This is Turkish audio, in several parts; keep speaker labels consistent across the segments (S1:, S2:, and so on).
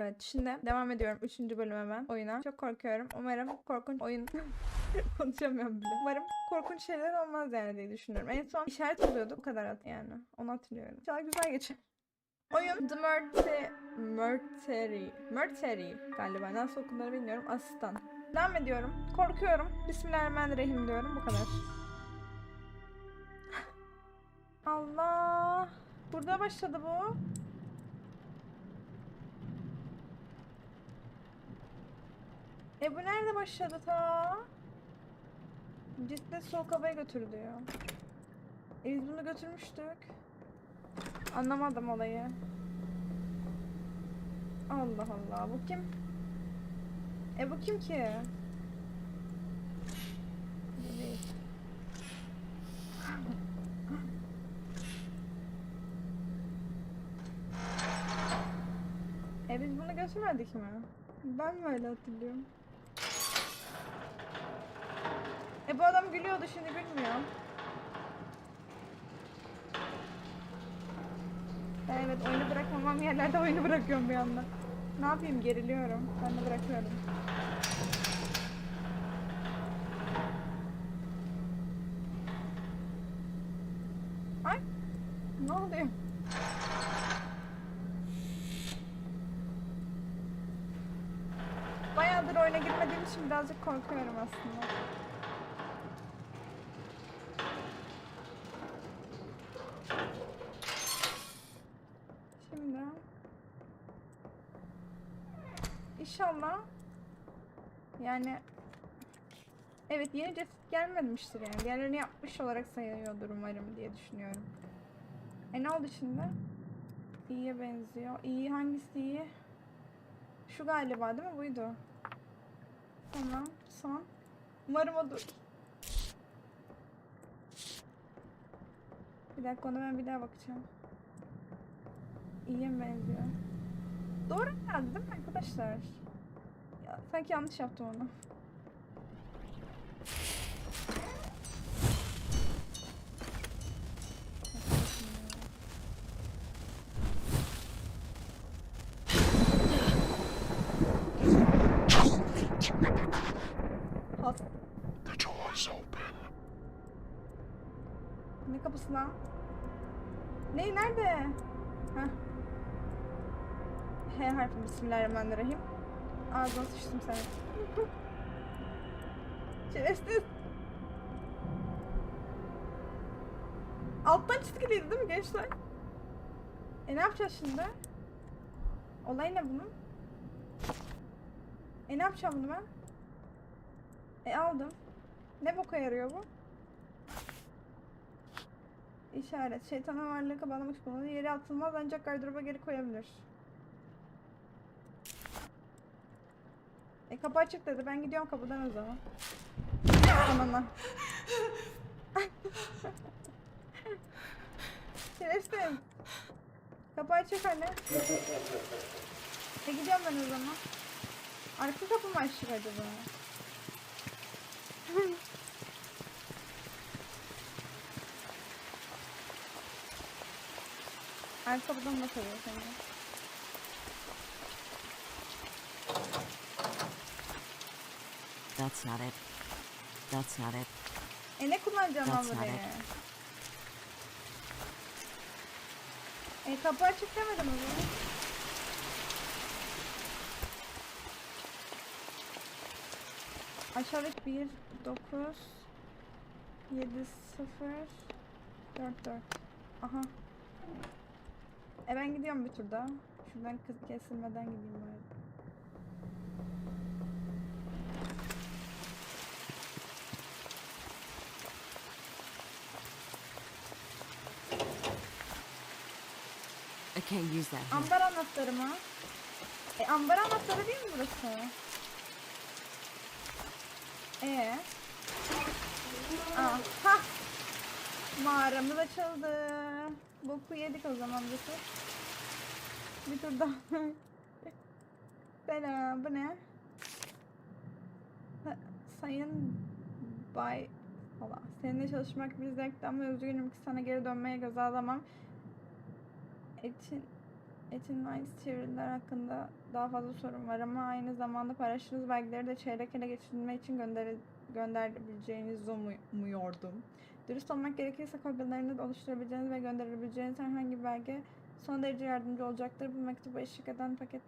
S1: Evet şimdi devam ediyorum 3. bölüme ben oyuna. Çok korkuyorum. Umarım korkunç oyun konuşamıyorum bile. Umarım korkunç şeyler olmaz yani diye düşünüyorum. En son işaret oluyordu. Bu kadar at yani. Onu hatırlıyorum. İnşallah güzel geçer. Oyun The Murder... Murdery. Murdery galiba. Nasıl okunduğunu bilmiyorum. Asistan. Devam ediyorum. Korkuyorum. Bismillahirrahmanirrahim diyorum. Bu kadar. Allah. Burada başladı bu. E bu nerede başladı ta? Cidden soğuk havaya götür. E biz bunu götürmüştük. Anlamadım olayı. Allah Allah bu kim? E bu kim ki? E biz bunu götürmedik mi? Ben mi hatırlıyorum? E bu adam gülüyordu şimdi gülmüyor. Ben evet oyunu bırakamam yerlerde oyunu bırakıyorum bir anda. Ne yapayım geriliyorum. Ben de bırakıyorum. Ay ne oluyor? Bayağıdır oyuna girmediğim için birazcık korkuyorum aslında. Şimdi İnşallah yani evet yeni ceset gelmemiştir yani. Diğerlerini yapmış olarak sayıyordur umarım diye düşünüyorum. E ne oldu şimdi? İyiye benziyor. İyi hangisi iyi? Şu galiba değil mi? Buydu. Tamam. Son. Umarım odur. Bir dakika ona ben bir daha bakacağım. İyiye benziyor? Doğru geldi değil mi arkadaşlar? Sanki yanlış yaptım onu. Ne kapısı lan? Ne nerede? Heh. H harfi Bismillahirrahmanirrahim. Ağzına sıçtım sen. Şerefsiz. Alttan çizgiliydi değil mi gençler? E ne yapacağız şimdi? Olay ne bunun? E ne yapacağım bunu ben? E aldım. Ne boka yarıyor bu? İşaret. Şeytana varlığı bağlamış bulunuyor. Yere atılmaz ancak gardıroba geri koyabilir. E kapı açık dedi. Ben gidiyorum kapıdan o zaman. Aman lan. Şerefsiz. Kapı açık anne. E gidiyorum ben o zaman. Arka kapı mı açık acaba? Arka kapıdan bakıyor seni.
S2: That's not it. That's not it.
S1: E ne kullanacağım lan
S2: That's not
S1: burayı?
S2: it.
S1: E kapı açık demedim o zaman. Aşağıdaki 1, 9, 7, 0, 4, 4. Aha. E ben gidiyorum bir tur daha. Şuradan kesilmeden gideyim bari.
S2: I can't use that.
S1: Ambar anahtarı mı? E ambar anahtarı değil mi burası? Ee? Aa, ha! Mağaramız açıldı. Boku yedik o zaman bir tur. Bir tur daha. Selam, bu ne? Ha, Sayın Bay falan. Seninle çalışmak bir zevkti ama üzgünüm ki sana geri dönmeye göze alamam. İçin Etin Nice çeviriler hakkında daha fazla sorun var ama aynı zamanda paylaştığınız belgeleri de çeyrek ele geçirilmek için gönder gönderebileceğinizi umu- umuyordum. Dürüst olmak gerekirse kopyalarını oluşturabileceğiniz ve gönderebileceğiniz herhangi bir belge son derece yardımcı olacaktır. Bu mektuba eşlik eden paket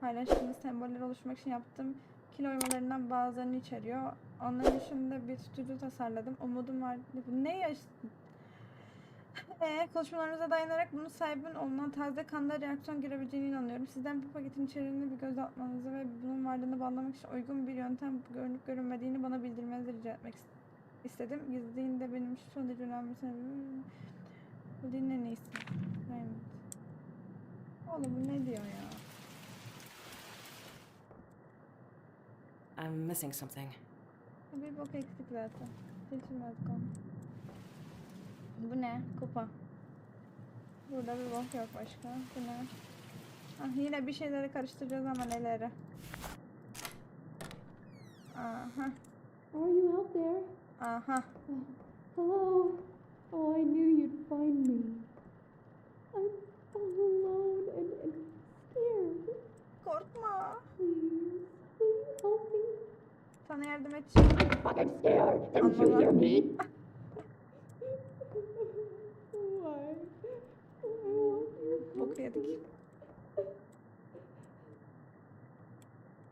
S1: paylaştığınız semboller oluşturmak için yaptığım kilo oymalarından bazılarını içeriyor. Onların dışında bir tutucu tasarladım. Umudum var. Ne ya? Ee, konuşmalarınıza dayanarak bunun sahibin olunan taze kanda reaksiyon girebileceğine inanıyorum. Sizden bu paketin içeriğine bir göz atmanızı ve bunun varlığını bağlamak için uygun bir yöntem görünüp görünmediğini bana bildirmenizi rica etmek is- istedim. Gizliliğin de benim için son derece önemli. Bu en iyisi. Raymond. Oğlum bu ne diyor ya?
S2: I'm missing something.
S1: Bir bok eksik zaten. Seçilmez konu. Bu ne? Kupa. Burada bir bok yok başka. Bu ne? Ah, yine bir şeyleri karıştıracağız ama neleri. Aha.
S3: Are you out there?
S1: Aha.
S3: Hello? Oh, I knew you'd find me. I'm all alone and, and scared.
S1: Korkma.
S3: Please, you help me?
S1: Sana yardım edeceğim.
S3: Fucking scared.
S1: Don't you hear
S3: me?
S1: Yedik.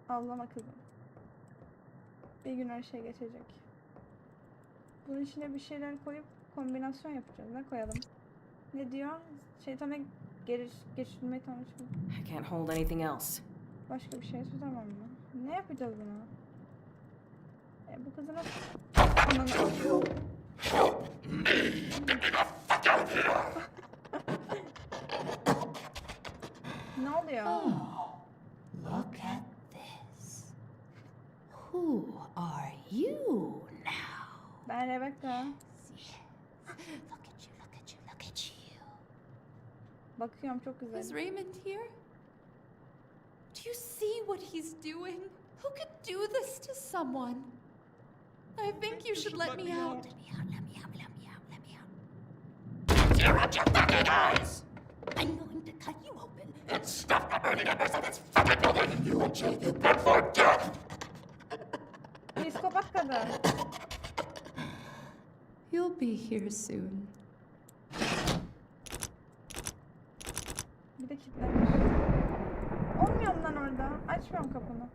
S1: Ağlama kızım. Bir gün her şey geçecek. Bunun içine bir şeyler koyup kombinasyon yapacağız. Ne koyalım? Ne diyor? Şeytana geri geçirmeyi tanışmak.
S2: I can't hold anything else.
S1: Başka bir şey tutamam mı? Ne yapacağız buna? E, bu kızı nasıl... Ananı... ne oluyor?
S4: Oh, look at this. Who are you now?
S1: Ben Rebecca.
S4: Yes. Look at you, look at you, look at you.
S1: Bakıyorum çok güzel.
S5: Is Raymond here? Do you see what he's doing? Who could do this to someone? I think you should let me out.
S4: Let me out, let me out, let me out, let me out. Tear out your fucking eyes! I'm going to cut you open and stuff the burning embers of this fucking building in you until you beg for death!
S1: Psikopat kadın.
S5: You'll be here soon.
S1: Bir de kilitlenmiş. Olmuyorum lan orada. Açmıyorum kapını.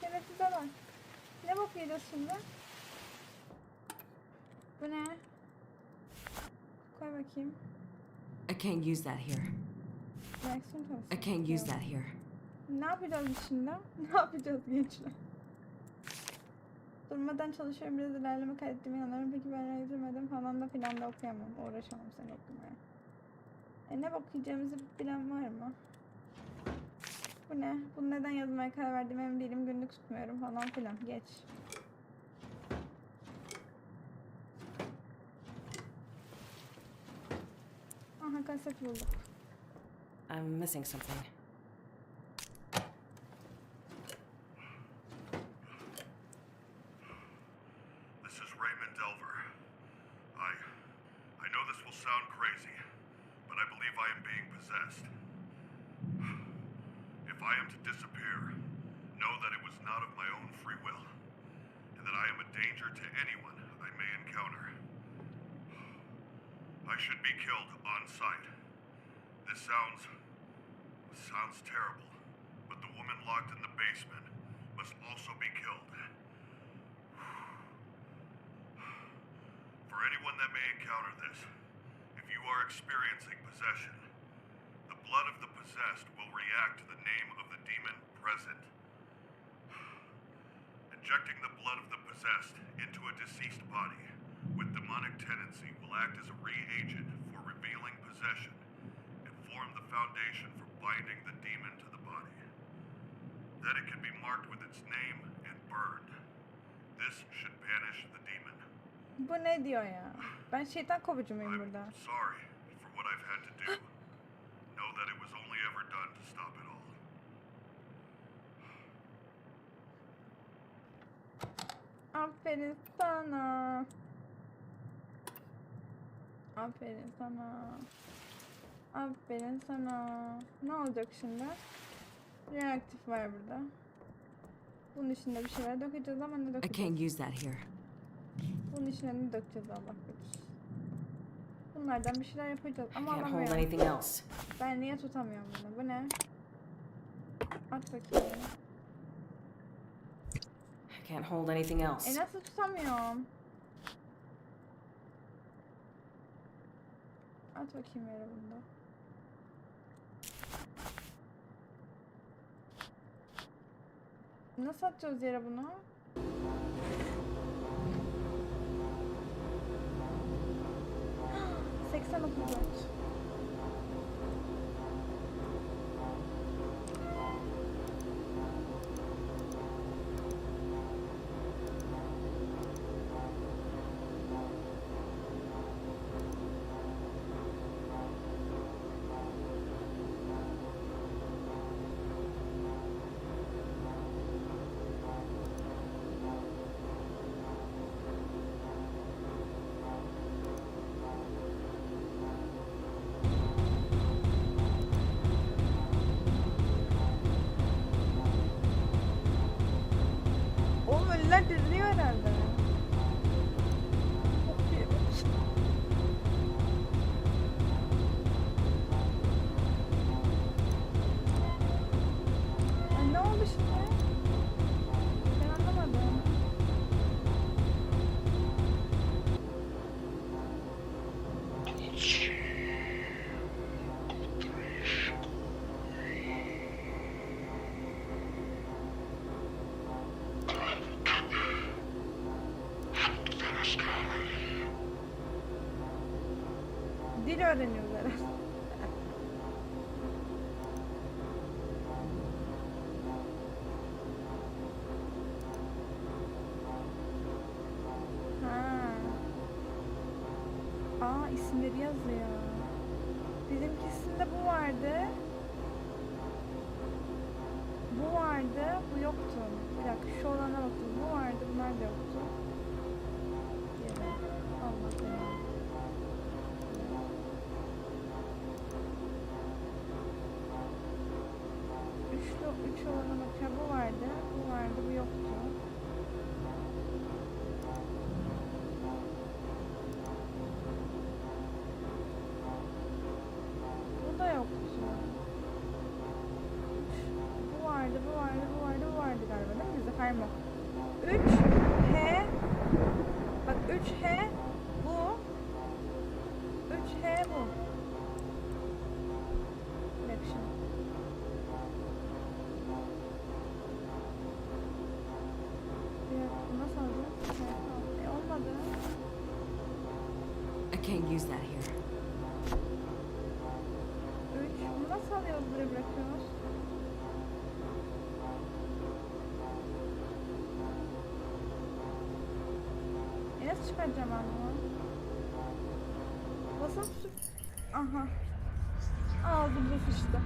S1: Şerefsize bak. Ne bok yiyeceğiz şimdi? Bu ne? Koy bakayım.
S2: I can't use that here.
S1: Reaksiyon.
S2: I can't use that here.
S1: Ne yapacağız şimdi? Ne yapacağız gençler? Durmadan çalışıyorum biraz ilerleme kaydettiğime inanıyorum. Peki ben yazamadım falan da filan da okuyamam. Uğraşamam seni okumaya. E ne yiyeceğimizi bilen var mı? Bu ne? Bunu neden yazmaya karar verdiğim emin değilim. Günlük tutmuyorum falan filan. Geç. Aha kaset.
S2: I'm missing something.
S6: This is Raymond Delver. I. I know this will sound crazy, but I believe I am being possessed. If I am to disappear, know that it was not of my own free will, and that I am a danger to anyone I may encounter. I should be killed on sight. This sounds. sounds terrible, but the woman locked in the basement must also be killed. For anyone that may encounter this, if you are experiencing possession, the blood of the possessed will react to the name of the demon present. Injecting the blood of the possessed into a deceased body with demonic tendency will act as a reagent for revealing possession and form the foundation for binding the demon to the body. Then it can be marked with its name and burned. This should banish the demon.
S1: Bu ne diyor ya? Ben şeytan kovucu muyum burada?
S6: I'm sorry for what I've had to do. Ah. know that it was only ever done to stop it all.
S1: Aferin sana. Aferin sana. Aferin sana. Ne olacak şimdi? Reaktif var burada. Bunun içinde bir şeyler dökeceğiz ama ne
S2: I
S1: dökeceğiz?
S2: can't use that here.
S1: Bunun içine ne dökeceğiz Allah bilir. Bunlardan bir şeyler yapacağız
S2: I
S1: ama
S2: can't hold
S1: alamıyorum.
S2: anything else.
S1: Ben niye tutamıyorum bunu? Bu ne? At bakayım.
S2: I can't hold anything
S1: E
S2: else.
S1: nasıl tutamıyorum? At bakayım yere bunda. Nasıl atacağız yere bunu? Seksen otuz ölüler diriliyor herhalde. Dil öğreniyoruz. Ha. Aa isimleri yazıyor. Bizimkisinde bu vardı. Bu vardı, bu yoktu. Bir dakika şu olana bakın. Bu vardı, bunlar da yoktu. Allah olana bakıyor. Bu vardı, bu vardı, bu yoktu. Bu da yoktu. Bu vardı, bu vardı, bu vardı, bu vardı galiba değil mi? Bizde kayma. 3 H Bak 3 H
S2: that here.
S1: 3 Bunu nasıl alıyoruz buraya bırakıyoruz? E nasıl çıkaracağım. Aha. Sıçtı.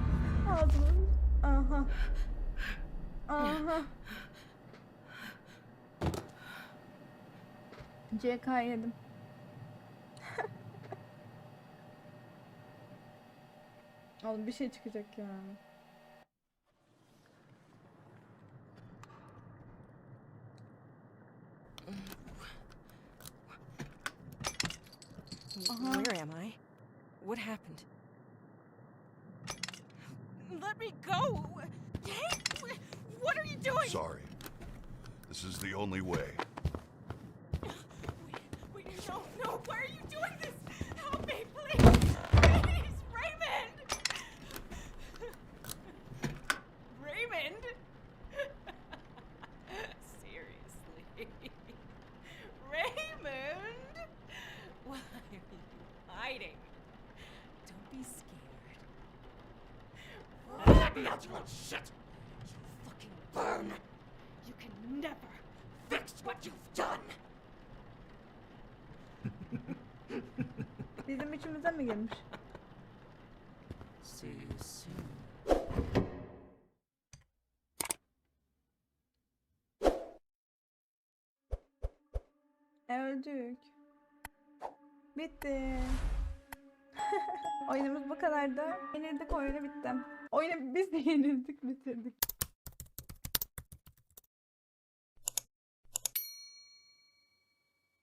S1: Ağzımız... Aha. Aha. CK yedim. Oğlum bir şey çıkacak ya. Uh-huh.
S2: Where am I? What happened? Let me go! Hey! wh- What are you doing?
S6: Sorry. This is the only way.
S2: Wait, no, no, why are you doing this? Help me, please! Please, Raymond! Raymond? Seriously? Raymond? Why are you hiding? Don't be
S4: little shit!
S2: You fucking
S4: Burn!
S2: You can never.
S4: Fix what you've done!
S1: Bizim üçümüze mi girmiş?
S2: See you soon.
S1: Öldük. Bitti. Oyunumuz bu kadardı. Yenildik oyunu bitti. Oyunu biz de yenildik bitirdik.